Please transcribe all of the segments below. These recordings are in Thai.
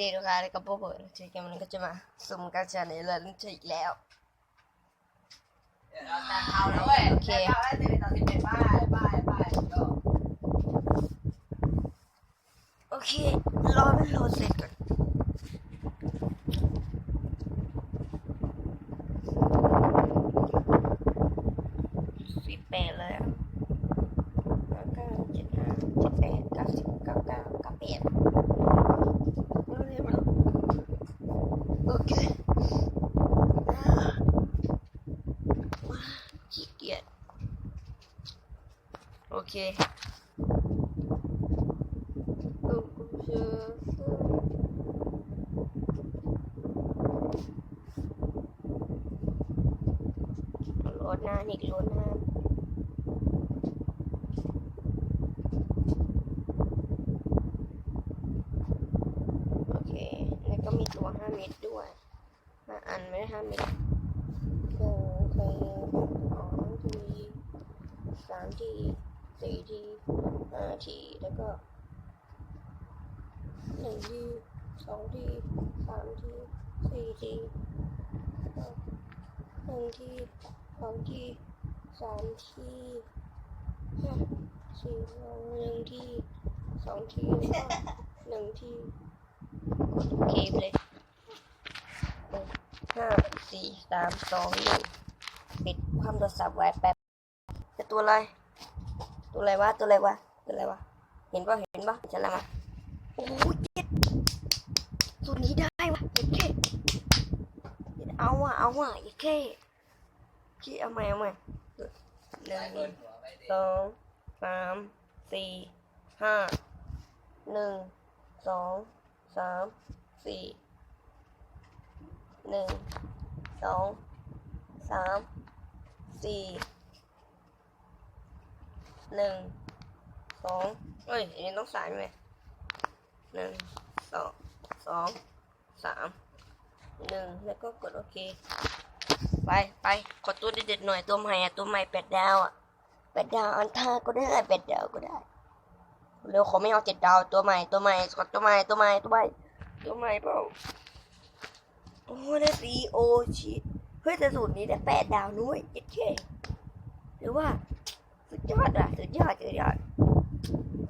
ดีทุกท่านแล้วก็พวกผมทีเกมมันก็จะมาสุ่มกาชาในเรื่องนี้อีกแล้วเดี๋ยวเราแต่เอาแล้วเว้ยโอเคเอาแล้วสิบเอ็ดต่อสิบเอ็ดป้ายป้ายป้าโอเครอมันโหลดเสร็จก่อนสิบแปดเลยอะเก้าเก้าเจ็ดห้าเจ็ดแปดเก้าสิบเก้าเก้าเก้าแปดเอาเลยมาโอเคอ่าขี้ เกียจโอเครถนานอีกรถนานโอเค แล้วก็มีตัว5เม็ดด้วย มาอันไม่ได้5เม็ดหนึ่งทีสองที สามทีสี่ทีห้าทีแล้วก็หนึ่งทีสองทีสามทีสี่ทีแล้วก็หนึ่งทีสองทีสามทีห้าสี่สองหนึ่งทีสองทีแล้วก็หนึ่งทีโอเคปเลยห้าสี่สามสองหนึ่งปิดความโทรศัพท์ไว้แป๊บ จะตัวอะไร ตัวอะไรวะ ตัวอะไรวะ ตัวอะไรวะ เห็นปะเห็นปะจะอะไรมาโอ้ยเจ็ดตัวนี้ได้วะเจ็ดเคเอาว่ะเอาว่ะเจ็ดเคที่เอาใหม่เอาใหม่หนึ่งสองสามสี่ห้าหนึ่งสองสามสี่หนึ่งสองสามสี่ หนึ่งสองเอ้ยอันนี้ต้องสายไหมหนึ่งสองสองสามหนึ่งแล้วก็กดโอเค ไปไปขอตัวเด็ดๆหน่อยตัวใหม่อะตัวใหม่แปดดาวอะแปดดาวอันท่าก็ได้แปดดาวก็ได้เร็วขอไม่เอาเจ็ดดาวตัวใหม่ตัวใหม่ขอตัวใหม่ตัวใหม่ตัวใหม่ตัวใหม่เปล่าโอ้ได้ซีโอชิเฮ้ยแต่สูตรนี้ได้แปดดาวนุ้ยเจ็ดเคหรือว่า สุดยอดอะสุดยอดสุดยอด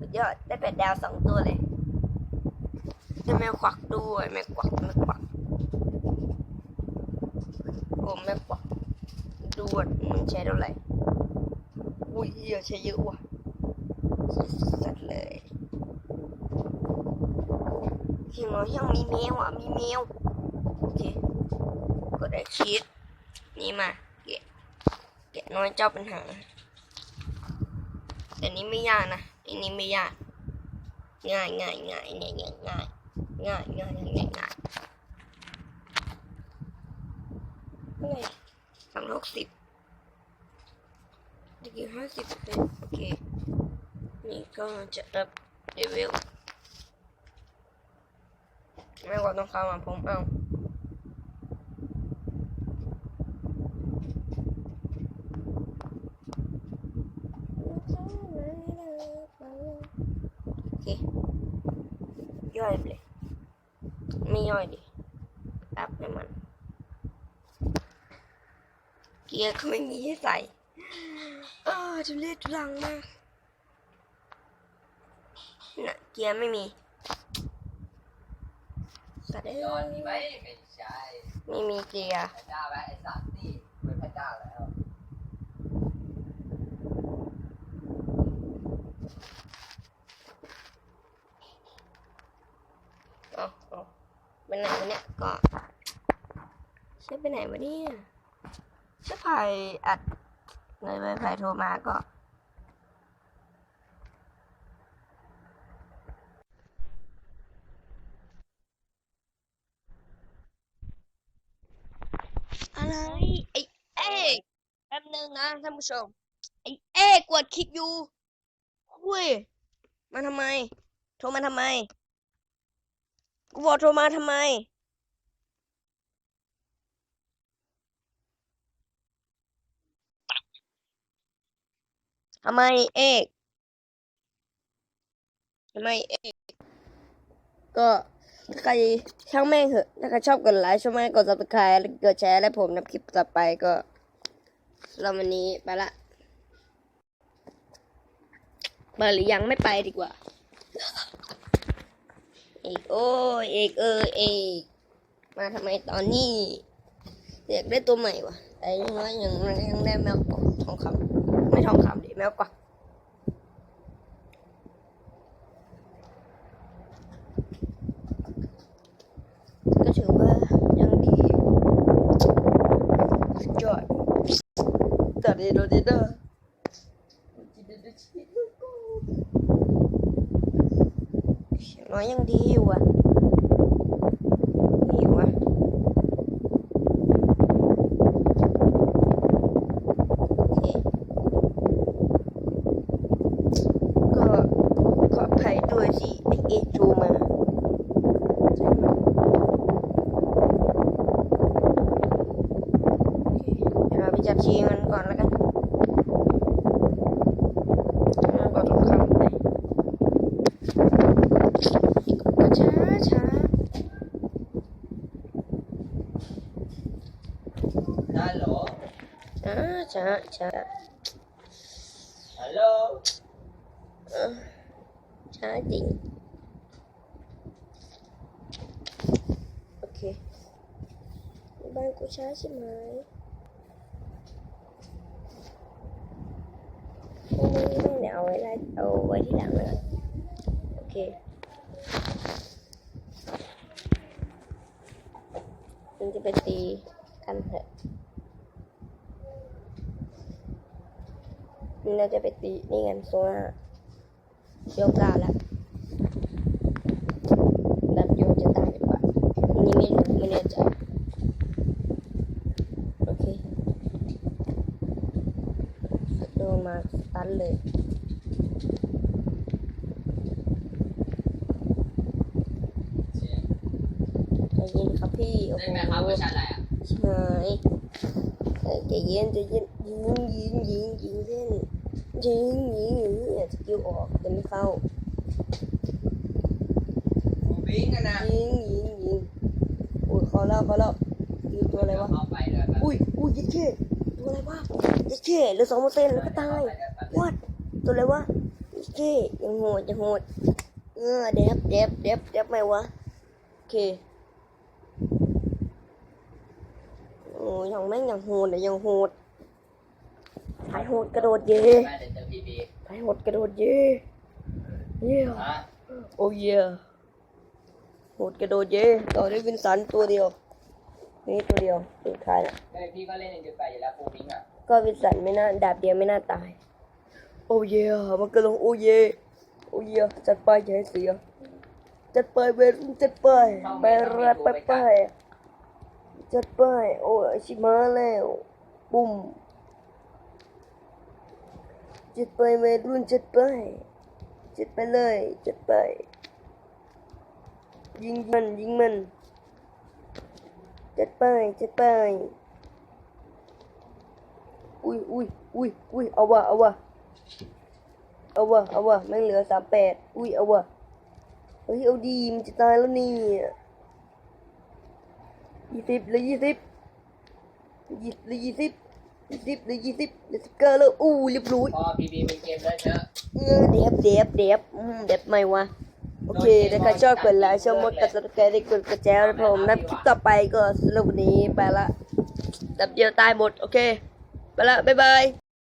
สุดยอดได้แปดดาวสองตัวเลยได้แมวควักด้วยแมวควักแมวควักผมไม่กว่าดูว่ามันใช้เท่าไหร่อุ้ยเหี้ยใช้เยอะว่ะสัตว์เลยที่มันยังมีแมวอะมีแมวโอเคกดไอชีสนี่มาแกะแกะน้อยเจ้าปัญหา แต่นี้ไม่ยากนะอันนี้ไม่ยาก ง่ายง่ายง่ายง่ายง่ายง่ายง่ายง่ายง่ายง่ายไหร่สามร้อยหกสิบตะกี้ห้าสิบเป็นโอเค นี่ก็จะอัพเลเวลไม่ว่าต้องเข้ามาผมเอาโอเค ย่อยไปเลย ไม่ ย่อยดิอัพให้มัน เกียร์ก็ไม่มีให้ใส่เออทุเรศทุลังมากน่ะเกียร์ไม่มีสัตว์เอ้ย้อนยนี่ไว้ไม่ใช่ไม่มีเกียร์ พระเจ้าไว้ไอ้สัตว์นี่เป็นพระเจ้าแล้ว เอาเอา ไปไหนวะเนี่ยก็ใช่ไปไหนวะเนี่ยใช่ไผ่อัดเลยไปไผ่โทรมาก็อะไรไอ้เอกแป๊บนึงนะท่านผู้ชมไอ้เอกกดคลิปอยู่คุยมาทำไม โทรมาทำไม กูบอกโทรมาทำไม ทำไมเอกทำไมเอกก็ใครช่างแม่งเหอะ ถ้าใครชอบกดไลค์ชอบแม่งกด subscribe และกดแชร์และผมนำคลิปต่อไปก็สำหรับวันนี้ไปละไปหรือยังไม่ไปดีกว่า อกโอ้ยเอกเออเอกมาทำไมตอนนี้อยากได้ตัวใหม่วะแต่อยังน้อยยังยังได้แมวกวักทองคำไม่ทองคำดิแมวกวักก็ถือว่ายังดีอยู่สุดยอดตัดดีโดดีเดอร์อย่าง น้อยยังดีอยู่อะดีอยู่อะ โอเคก็ขออภัยด้วยที่ไอเอจูมาใช่ไหมโอเคเดี๋ยวเราไปจับชีมันก่อนแล้วกันแล้วก็ต้องคำไปก็ช้าช้า ฮัลโหล ช้าช้าช้าฮัลโหลเออช้าจริงโอเคบ้านกู นจะไปตีกันเถอะนี่เราจะไปตีนี่กันโซน่าเชียวกาแล้วดับโยจะตายดีกว่าอันนี่ไม่รู้ไม่แน่ใจโอเคโดนมาสตันเลยเสียงใจเย็นครับพี่โอ้ได้โหไหมครับเวอร์ชันอะไรอะใช่เอ้ยใจเย็นใจเย็นยิงยิงยิงยิงเล่น ยิงยิงยิงเนี่ยสกิลออกแต่ไม่เข้าบูบิงกันนะยิงยิงยิงอุ้ยเขาแล้วเขาแล้วยิงตัวอะไรวะเข้าไปเลยแบบอุ้ยอุ้ยยัดเช่ตัวอะไรวะยัดเช่เหลือสองเปอร์เซ็นต์แล้วก็ตายวัดตัวอะไรวะยัดเช่ยังโหดยังโหดเออเดฟเดฟเดฟเดฟไหมวะโอเคโอ้ยยังแม่งยังโหดเลยยังโหดสายโหดกระโดดเย่แม่เดี๋ย วเจอพีบีสายโหดกระโดดเย่เย่ฮะโอ้เย่โหดกระโดดเย่ต่อด้วยวินสันตัวเดียว นี่ตัวเดียวสุดท้ายนะเฮ้ยพี่ก็เล่นหนึ่งจุดแปดอยู่แล้วบูบิงอะก็วินสันไม่น่าดาบเดียวไม่น่าตาย โอ้เย่มันก็ลงโอ้เย่โอ้เย่จัดไปอย่าให้เสียจัดไปเวรจัดไปไปรัดไปไปจัดไปโอ้ยชิมาแล้วปุ่ม จัดไปเวรุ่นจัดไปจัดไปเลยจัดไป ยิงมันยิงมันจัดไปจัดไป อุ้ยอุ้ยอุ้ยอุ้ยเอาวะเอาวะเอาวะเอาวะแม่งเหลือสามแปดอุ้ยเอาวะเฮ้ยเอาดีมันจะตายแล้วนี่ยี่สิบเลยยี่สิบยี่เลยยี่สิบ ยี่สิบเหลยยี่สิบเหลยสิบเก้าแล้วอู้เรียบร้อยพอพีบีมีเกมเลยเถอะเออเดฟเดฟเดฟอืมเดฟไหมวะโอเคถ้าใครชอบกดไลค์ชอบมดกดติดตามได้กดกระแจแล้วผมนับคลิปต่อไปก็สำหรับวันนี้ไปละดับเดียวตายหมดโอเค ไปละบ๊ายบาย